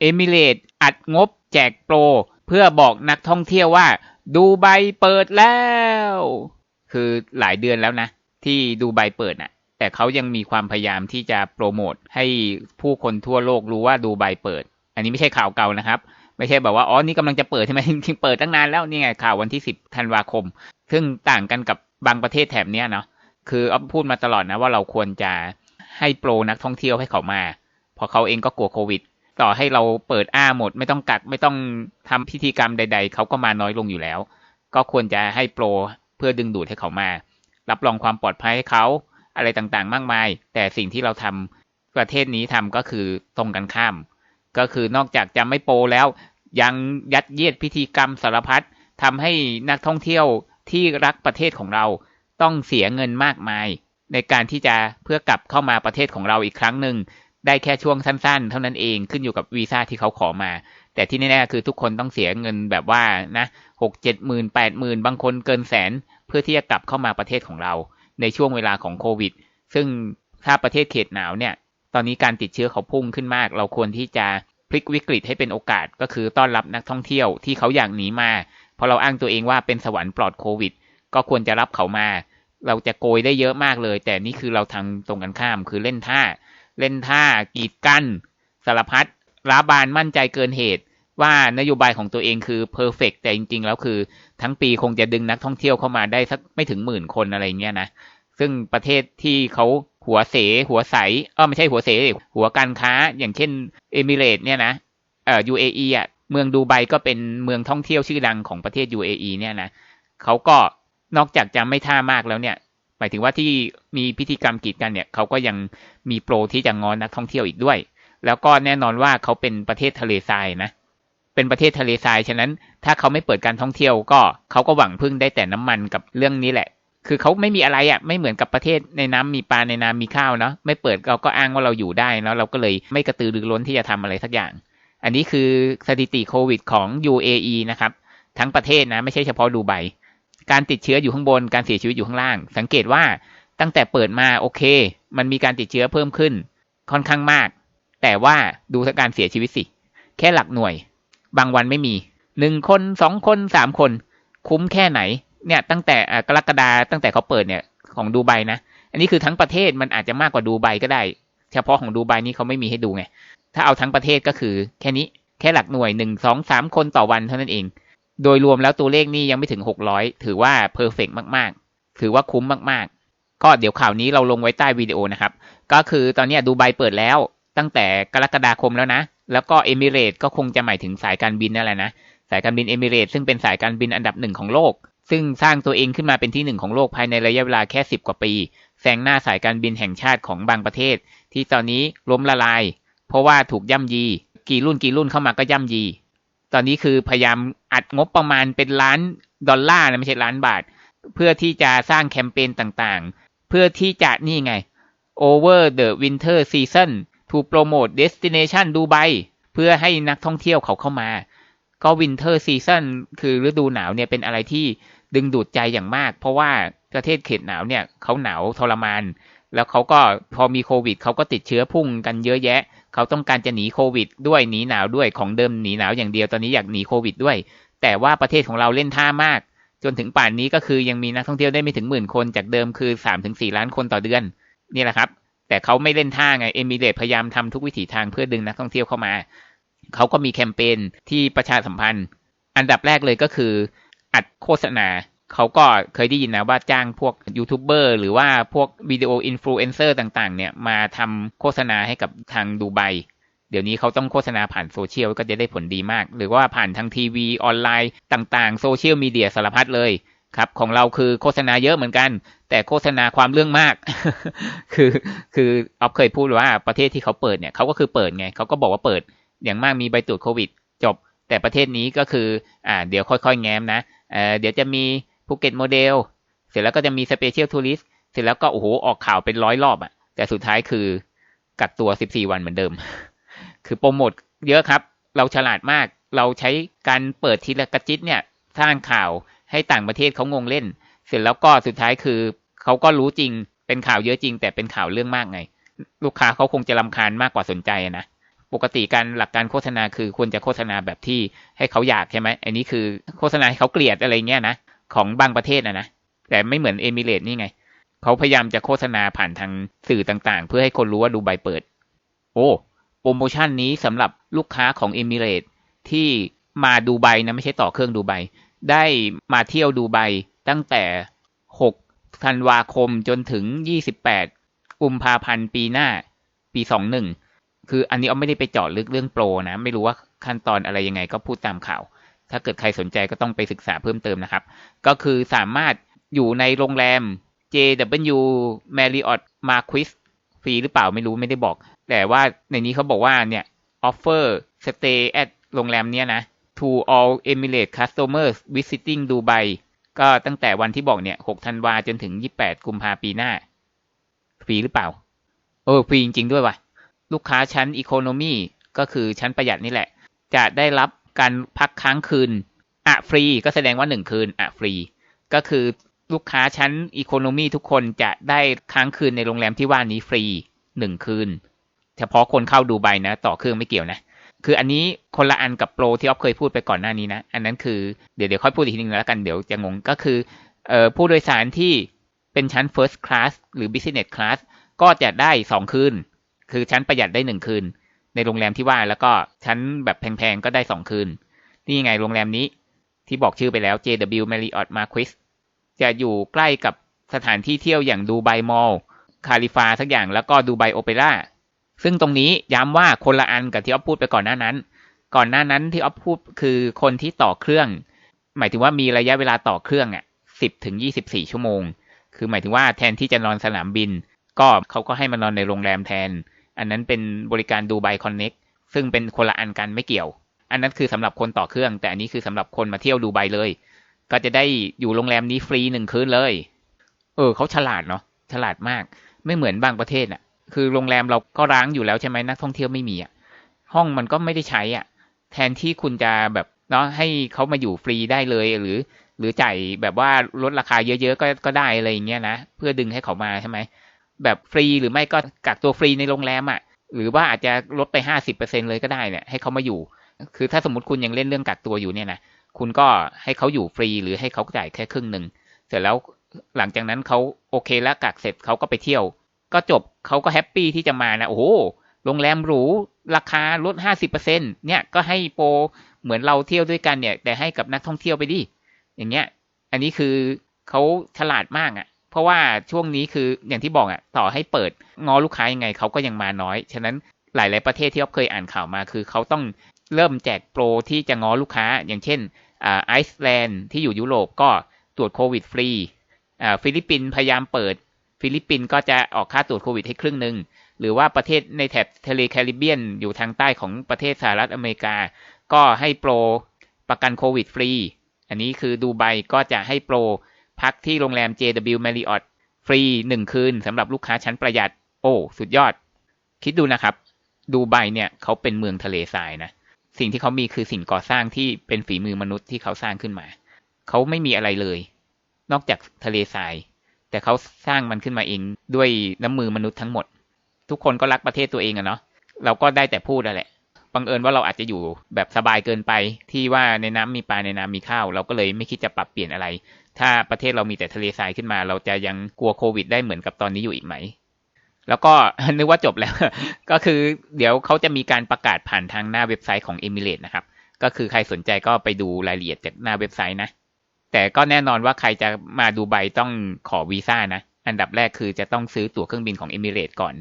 เอมิเรตอัดงบแจกโปร เพื่อบอกนักท่องเที่ยวว่า ดูไบเปิดแล้ว คือหลายเดือนแล้วนะ ที่ดูไบเปิดน่ะ แต่เขายังมีความพยายามที่จะโปรโมทให้ผู้คนทั่วโลกรู้ว่าดูไบเปิด อันนี้ไม่ใช่ข่าวเก่านะครับ ไม่ใช่แบบว่าอ๋อนี่กำลังจะเปิดใช่ไหมจริงๆเปิดตั้งนานแล้วนี่ไงข่าววันที่สิบธันวาคม ซึ่งต่างกันกับบางประเทศแถบเนี้ยเนาะคืออ๊อพูดมาตลอดนะว่าเราควรจะให้โปรนักท่องเที่ยวให้เขามา เพราะเขาเองก็กลัวโควิด ต่อให้เราเปิดอ้าหมด ไม่ต้องกักไม่ต้องทำพิธีกรรมใด ๆ เขาก็มาน้อยลงอยู่แล้ว ก็ควรจะให้โปรเพื่อดึงดูดให้เขามา รับรองความปลอดภัยให้เขาอะไรต่างๆ มากมาย แต่สิ่งที่เราทำประเทศนี้ทำก็คือตรงกันข้าม ก็คือนอกจากจะไม่โปรแล้ว ยังยัดเยียดพิธีกรรมสารพัดทำให้นักท่องเที่ยวที่รักประเทศของเราต้องเสียเงินมากมาย ในการที่จะเพื่อกลับเข้ามาประเทศของเราอีกครั้งหนึ่ง ได้แค่ช่วงสั้นๆ เท่านั้นเองขึ้นอยู่กับวีซ่าที่เขาขอมา แต่ที่แน่ๆคือทุกคนต้องเสียเงินแบบว่านะหกเจ็ดหมื่นแปดหมื่นบางคนเกินแสน เพื่อที่จะกลับเข้ามาประเทศของเรา ในช่วงเวลาของโควิด ซึ่งถ้าประเทศเขตหนาวเนี่ย ตอนนี้การติดเชื้อเขาพุ่งขึ้นมาก เราควรที่จะพลิกวิกฤตให้เป็นโอกาสก็คือต้อนรับนักท่องเที่ยวที่เขาอยากหนีมาเพราะเราอ้างตัวเองว่าเป็นสวรรค์ปลอดโควิด ก็ควรจะรับเขามา เราจะโกยได้เยอะมากเลย แต่นี่คือเราทางตรงกันข้าม คือเล่นท่า เล่นท่ากีดกันสารพัดร้าบานมั่นใจเกินเหตุ ว่านโยบายของตัวเองคือเพอร์เฟกแต่จริง ๆ แล้วคือ ทั้งปีคงจะดึงนักท่องเที่ยวเข้ามาได้สักไม่ถึงหมื่นคนอะไรเงี้ยนะซึ่งประเทศที่เขาหัวเส หัวใสเออไม่ใช่หัวเส หัวการค้า อย่างเช่นเอมิเรตเนี่ยนะเอ่อ UAE อะเมืองดูไบก็เป็นเมืองท่องเที่ยวชื่อดังของประเทศ UAE เนี่ยนะเขาก็ นอกจากจะไม่ท่ามากแล้วเนี่ย หมายถึงว่าที่มีพิธีกรรมกีดกันเนี่ยเขาก็ยังมีโปรที่จะงอนนักท่องเที่ยวอีกด้วย แล้วก็แน่นอนว่าเขาเป็นประเทศทะเลทรายนะเป็นประเทศทะเลทรายฉะนั้นถ้าเขาไม่เปิดการท่องเที่ยวก็เขาก็หวังพึ่งได้แต่น้ำมันกับเรื่องนี้แหละ คือเขาไม่มีอะไรอะ่ะไม่เหมือนกับประเทศในน้ำมีปลาในน้ำมีข้าวเนาะไม่เปิดเราก็อ้างว่าเราอยู่ได้แล้วเราก็เลยไม่กระตือรือร้นที่จะทำอะไรสักอย่าง อันนี้คือสถิติโควิดของ UAE นะครับทั้งประเทศนะไม่ใช่เฉพาะดูไบ การติดเชื้ออยู่ข้างบน การเสียชีวิตอยู่ข้างล่าง สังเกตว่าตั้งแต่เปิดมาโอเค มันมีการติดเชื้อเพิ่มขึ้น ค่อนข้างมาก แต่ว่าดูการเสียชีวิตสิ แค่หลักหน่วย บางวันไม่มีหนึ่งคนสองคนสามคน คุ้มแค่ไหน เนี่ยตั้งแต่กรกฎาตั้งแต่เขาเปิดเนี่ยของดูไบนะ อันนี้คือทั้งประเทศมันอาจจะมากกว่าดูไบก็ได้ เฉพาะของดูไบนี่เขาไม่มีให้ดูไง ถ้าเอาทั้งประเทศก็คือ แค่นี้แค่หลักหน่วยหนึ่งสองสามคนต่อวันเท่านั้นเอง โดยรวมแล้วตัวเลขนี่ยังไม่ถึงหกร้อยถือว่าเพอร์เฟกมากๆ ถือว่าคุ้มมากๆ ก็เดี๋ยวข่าวนี้เราลงไว้ใต้วิดีโอนะครับ ก็คือตอนนี้ดูไบเปิดแล้วตั้งแต่กรกฎาคมแล้วนะ แล้วก็เอมิเรตก็คงจะหมายถึงสายการบินนั่นแหละนะ สายการบินเอมิเรตซึ่งเป็นสายการบินอันดับหนึ่งของโลก ซึ่งสร้างตัวเองขึ้นมาเป็นที่หนึ่งของโลกภายในระยะเวลาแค่สิบกว่าปี แซงหน้าสายการบินแห่งชาติของบางประเทศ ที่ตอนนี้ล้มละลาย เพราะว่าถูกย่ำยี กี่รุ่นกี่รุ่นเข้ามาก็ย่ำยี ตอนนี้คือพยายามอัดงบประมาณเป็นล้านดอลลาร์นะไม่ใช่ล้านบาท เพื่อที่จะสร้างแคมเปญต่างๆ เพื่อที่จะนี่ไง over the winter season to promote destination Dubai เพื่อให้นักท่องเที่ยวเขาเข้ามา ก็ winter season คือฤดูหนาวเนี่ยเป็นอะไรที่ดึงดูดใจอย่างมาก เพราะว่าประเทศเขตหนาวเนี่ยเขาหนาวทรมาน แล้วเขาก็พอมีโควิดเขาก็ติดเชื้อพุ่งกันเยอะแยะ เขาต้องการจะหนีโควิด ด้วยหนีหนาวด้วยของเดิมหนีหนาวอย่างเดียวตอนนี้อยากหนีโควิดด้วย แต่ว่าประเทศของเราเล่นท่ามาก จนถึงป่านนี้ก็คือยังมีนักท่องเที่ยวได้ไม่ถึงหมื่นคนจากเดิมคือ3าถึงสล้านคนต่อเดือนนี่แหละครับ แต่เขาไม่เล่นท่าไงเอมิเรตพยายามทำทุกวิถีทางเพื่อดึงนักท่องเที่ยวเข้ามา เขาก็มีแคมเปญที่ประชาสัมพันธ์ อันดับแรกเลยก็คือ อัดโฆษณา เขาก็เคยได้ยินนะว่าจ้างพวกยูทูบเบอร์หรือว่าพวกวิดีโออินฟลูเอนเซอร์ต่างๆ เนี่ยมาทำโฆษณาให้กับทางดูไบเดี๋ยวนี้เขาต้องโฆษณาผ่านโซเชียลก็จะได้ผลดีมาก หรือว่าผ่านทางทีวีออนไลน์ต่างๆโซเชียลมีเดียสารพัดเลยครับของเราคือโฆษณาเยอะเหมือนกัน แต่โฆษณาความเรื่องมาก คือคือออฟเคยพูดว่าประเทศที่เขาเปิดเนี่ยเขาก็คือเปิดไงเขาก็บอกว่าเปิด อย่างมากมีใบตรวจโควิด จบ แต่ประเทศนี้ก็คืออ่าเดี๋ยวค่อยๆ แง้มนะเออเดี๋ยวจะมี ภูเก็ตโมเดล เสร็จแล้วก็จะมีสเปเชียลทัวริสเสร็จแล้วก็โอ้โหออกข่าวเป็นร้อยรอบอะแต่สุดท้ายคือกักตัว 14 วันเหมือนเดิม คือโปรโมทเยอะครับ เราฉลาดมาก เราใช้การเปิดทีละกระจิตเนี่ย สร้างข่าวให้ต่างประเทศเขางงเล่น เสร็จแล้วก็สุดท้ายคือเขาก็รู้จริง เป็นข่าวเยอะจริง แต่เป็นข่าวเรื่องมากไง ลูกค้าเขาคงจะลำคาญมากกว่าสนใจนะ ปกติการหลักการโฆษณาคือควรจะโฆษณาแบบที่ให้เขาอยากใช่ไหม อันนี้คือโฆษณาให้เขาเกลียดอะไรเงี้ยนะ ของบางประเทศนะนะ แต่ไม่เหมือนเอมิเรตนี่ไง เขาพยายามจะโฆษณาผ่านทางสื่อต่างๆ เพื่อให้คนรู้ว่าดูไบเปิด โอ้ โปรโมชั่นนี้สำหรับลูกค้าของเอมิเรตที่มาดูไบนะไม่ใช่ต่อเครื่องดูไบ ได้มาเที่ยวดูไบตั้งแต่ 6 ธันวาคมจนถึง 28 กุมภาพันธ์ปีหน้า ปี 21 คืออันนี้เอาไม่ได้ไปเจาะลึกเรื่องโปรนะ ไม่รู้ว่าขั้นตอนอะไรยังไงก็พูดตามข่าว ถ้าเกิดใครสนใจก็ต้องไปศึกษาเพิ่มเติมนะครับ ก็คือสามารถอยู่ในโรงแรม JW Marriott Marquis ฟรีหรือเปล่าไม่รู้ไม่ได้บอก แต่ว่าในนี้เขาบอกว่าเนี่ย offer stay at โรงแรมเนี้ยนะ to all Emirates customers visiting Dubai ก็ตั้งแต่วันที่บอกเนี่ย 6 ธันวาจนถึง 28 กุมภาปีหน้า ฟรีหรือเปล่า เออ ฟรีจริง ๆ ด้วยว่ะ ลูกค้าชั้นอีโคโนมีก็คือชั้นประหยัดนี่แหละ จะได้รับ การพักค้างคืนอะฟรีก็แสดงว่าหนึ่งคืนอะฟรี ก็คือลูกค้าชั้นอีโคโนมีทุกคนจะได้ค้างคืนในโรงแรมที่ว่านี้ฟรีหนึ่งคืน เฉพาะคนเข้าดูไบนะ ต่อเครื่องไม่เกี่ยวนะ คืออันนี้คนละอันกับโปรที่ออฟเคยพูดไปก่อนหน้านี้นะ อันนั้นคือเดี๋ยวเดี๋ยวค่อยพูดอีกทีนึงแล้วกันเดี๋ยวจะงงก็คือเอ่อผู้โดยสารที่เป็นชั้น first class หรือ business class ก็จะได้สองคืน คือชั้นประหยัดได้หนึ่งคืน ในโรงแรมที่ว่าแล้วก็ชั้นแบบแพงๆก็ได้สองคืน นี่ไงโรงแรมนี้ที่บอกชื่อไปแล้ว JW Marriott Marquis จะอยู่ใกล้กับสถานที่เที่ยวอย่างดูไบมอลคาลิฟาสักอย่างแล้วก็ดูไบโอเปร่าซึ่งตรงนี้ย้ำว่าคนละอันกับที่อ๊อฟพูดไปก่อนหน้านั้น ก่อนหน้านั้นที่อ๊อฟพูดคือคนที่ต่อเครื่อง หมายถึงว่ามีระยะเวลาต่อเครื่องอะสิบถึงยี่สิบสี่ชั่วโมง คือหมายถึงว่าแทนที่จะนอนสนามบิน ก็เขาก็ให้มานอนในโรงแรมแทน อันนั้นเป็นบริการดูไบคอนเน็กซึ่งเป็นคนละอันกันไม่เกี่ยว อันนั้นคือสำหรับคนต่อเครื่อง แต่อันนี้คือสำหรับคนมาเที่ยวดูไบเลย ก็จะได้อยู่โรงแรมนี้ฟรีหนึ่งคืนเลย เออเขาฉลาดเนาะฉลาดมาก ไม่เหมือนบางประเทศอะคือโรงแรมเราก็ร้างอยู่แล้วใช่ไหมนักท่องเที่ยวไม่มีอะห้องมันก็ไม่ได้ใช้อะ แทนที่คุณจะแบบเนาะให้เขามาอยู่ฟรีได้เลยหรือ หรือจ่ายแบบว่าลดราคาเยอะๆก็ก็ได้อะไรอย่างเงี้ยนะเพื่อดึงให้เขามาใช่ไหม แบบฟรีหรือไม่ก็กักตัวฟรีในโรงแรมอะ หรือว่าอาจจะลดไปห้าสิบเปอร์เซ็นเลยก็ได้เนี่ยให้เขามาอยู่ คือถ้าสมมติคุณยังเล่นเรื่องกักตัวอยู่เนี่ยนะคุณก็ให้เขาอยู่ฟรีหรือให้เขาจ่ายแค่ครึ่งหนึ่งเสร็จแล้วหลังจากนั้นเขาโอเคแล้วกักเสร็จเขาก็ไปเที่ยว ก็จบเขาก็แฮปปี้ที่จะมานะโอ้โหโรงแรมหรูราคาลดห้าสิบเปอร์เซ็นเนี่ยก็ให้โปรเหมือนเราเที่ยวด้วยกันเนี่ย แต่ให้กับนักท่องเที่ยวไปดิอย่างเงี้ย อันนี้คือเขาฉลาดมากอะ่ะ เพราะว่าช่วงนี้คืออย่างที่บอกอะ่ะต่อให้เปิดงอลูกค้ายังไงเขาก็ยังมาน้อย ฉะนั้นหลาย ๆ ประเทศที่เราเคยอ่านข่าวมาคือเขาต้องเริ่มแจกโปรที่จะง้อลูกค้า อย่างเช่นอ่าไอซ์แลนด์ที่อยู่ยุโรปก็ตรวจโควิดฟรีอ่าฟิลิปปินส์พยายามเปิด ฟิลิปปินส์ก็จะออกค่าตรวจโควิดให้ครึ่งหนึ่งหรือว่าประเทศในแถบทะเลแคริบเบียนอยู่ทางใต้ของประเทศสหรัฐอเมริกา ก็ให้โปรประกันโควิดฟรี อันนี้คือดูไบก็จะให้โปร พักที่โรงแรม JW Marriott ฟรีหนึ่งคืนสำหรับลูกค้าชั้นประหยัด โอ้ สุดยอด คิดดูนะครับ ดูไบเนี่ยเขาเป็นเมืองทะเลทรายนะ สิ่งที่เขามีคือสิ่งก่อสร้างที่เป็นฝีมือมนุษย์ที่เขาสร้างขึ้นมา เขาไม่มีอะไรเลย นอกจากทะเลทราย แต่เขาสร้างมันขึ้นมาเองด้วยน้ำมือมนุษย์ทั้งหมด ทุกคนก็รักประเทศตัวเองอะเนาะ เราก็ได้แต่พูดนั่นแหละบังเอิญว่าเราอาจจะอยู่แบบสบายเกินไปที่ว่าในน้ำมีปลาในน้ำมีข้าว เราก็เลยไม่คิดจะปรับเปลี่ยนอะไร ถ้าประเทศเรามีแต่ทะเลทรายขึ้นมา เราจะยังกลัวโควิด ได้เหมือนกับตอนนี้อยู่อีกไหม แล้วก็นึกว่าจบแล้ว ก็คือเดี๋ยวเขาจะมีการประกาศผ่านทางหน้าเว็บไซต์ของ e m i r a t e s นะครับ ก็คือใครสนใจก็ไปดูรายละเอียดจากหน้าเว็บไซต์นะ แต่ก็แน่นอนว่าใครจะมาดูใบต้องขอวีซ่านะ อันดับแรกคือจะต้องซื้อตั๋วเครื่องบินของ e m i r a t e s ก่อน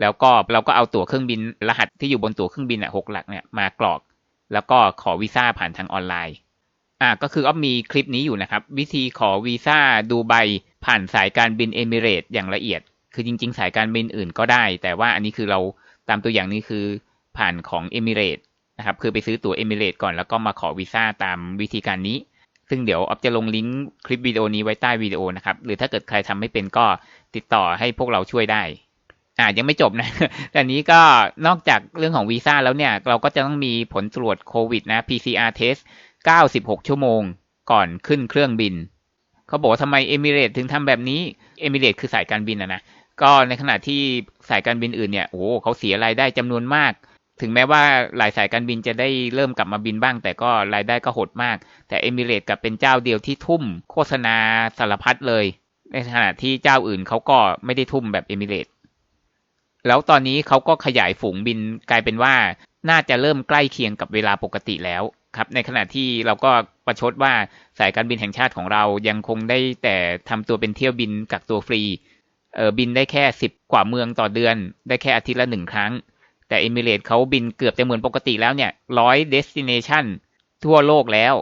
แล้วก็เราก็เอาตั๋วเครื่องบินรหัสที่อยู่บนตั๋วเครื่องบินอะหกหลักเนี่ยมากรอก แล้วก็ขอวีซ่าผ่านทางออนไลน์ อ่าก็คืออ้อมมีคลิปนี้อยู่นะครับ วิธีขอวีซ่าดูไบผ่านสายการบินเอมิเรตอย่างละเอียด คือจริง ๆ สายการบินอื่นก็ได้ แต่ว่าอันนี้คือเราตามตัวอย่างนี้คือผ่านของเอมิเรตนะครับคือไปซื้อตั๋วเอมิเรตก่อนแล้วก็มาขอวีซ่าตามวิธีการนี้ ซึ่งเดี๋ยวออฟจะลงลิงก์คลิปวิดีโอนี้ไว้ใต้วิดีโอนะครับ หรือถ้าเกิดใครทำไม่เป็นก็ติดต่อให้พวกเราช่วยได้อ่ายังไม่จบนะแต่นี้ก็นอกจากเรื่องของวีซ่าแล้วเนี่ย เราก็จะต้องมีผลตรวจโควิดนะ PCR test 96 ชั่วโมง ก่อนขึ้นเครื่องบิน เขาบอกว่าทำไมเอมิเรตถึงทำแบบนี้เอมิเรตคือสายการบินอะนะก็ในขณะที่สายการบินอื่นเนี่ยโอ้เขาเสียรายได้จำนวนมาก ถึงแม้ว่าหลายสายการบินจะได้เริ่มกลับมาบินบ้าง แต่ก็รายได้ก็หดมาก แต่เอมิเรตกับเป็นเจ้าเดียวที่ทุ่มโฆษณาสารพัดเลย ในขณะที่เจ้าอื่นเขาก็ไม่ได้ทุ่มแบบเอมิเรตแล้วตอนนี้เขาก็ขยายฝูงบินกลายเป็นว่าน่าจะเริ่มใกล้เคียงกับเวลาปกติแล้ว ครับ ในขณะที่เราก็ประชดว่าสายการบินแห่งชาติของเรายังคงได้แต่ทำตัวเป็นเที่ยวบินกักตัวฟรีเออบินได้แค่สิบกว่าเมืองต่อเดือน ได้แค่อาทิตย์ละหนึ่งครั้ง แต่เอมิเรตเขาบินเกือบจะเหมือนปกติแล้วเนี่ยร้อยเดสติเนชันทั่วโลกแล้ว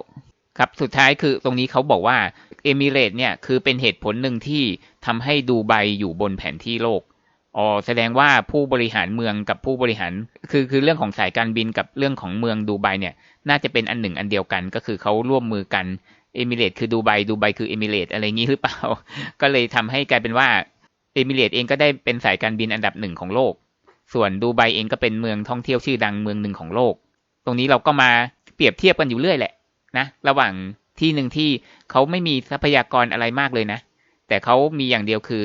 ครับสุดท้ายคือตรงนี้เขาบอกว่าเอมิเรตเนี่ยคือเป็นเหตุผลหนึ่งที่ทำให้ดูไบอยู่บนแผนที่โลกอ๋อแสดงว่าผู้บริหารเมืองกับผู้บริหาร คือคือเรื่องของสายการบินกับเรื่องของเมืองดูไบเนี่ย น่าจะเป็นอันหนึ่งอันเดียวกัน ก็คือเขาร่วมมือกันเอมิเรตคือดูไบดูไบคือเอมิเรตอะไรงี้หรือเปล่า ก็เลยทำให้กลายเป็นว่าเอมิเรตเองก็ได้เป็นสายการบินอันดับหนึ่งของโลก ส่วนดูไบเองก็เป็นเมืองท่องเที่ยวชื่อดังเมืองหนึ่งของโลก ตรงนี้เราก็มาเปรียบเทียบกันอยู่เรื่อยแหละนะระหว่างที่หนึ่งที่เขาไม่มีทรัพยากรอะไรมากเลยนะ แต่เขามีอย่างเดียวคือ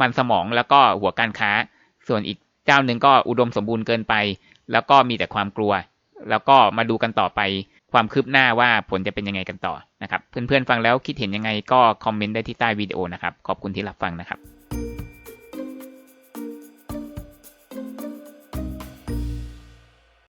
มันสมองแล้วก็หัวการค้า ส่วนอีกเจ้าหนึ่งก็อุดมสมบูรณ์เกินไป แล้วก็มีแต่ความกลัว แล้วก็มาดูกันต่อไปความคืบหน้าว่าผลจะเป็นยังไงกันต่อนะครับ เพื่อนๆฟังแล้วคิดเห็นยังไงก็คอมเมนต์ได้ที่ใต้วิดีโอนะครับ ขอบคุณที่รับฟังนะครับ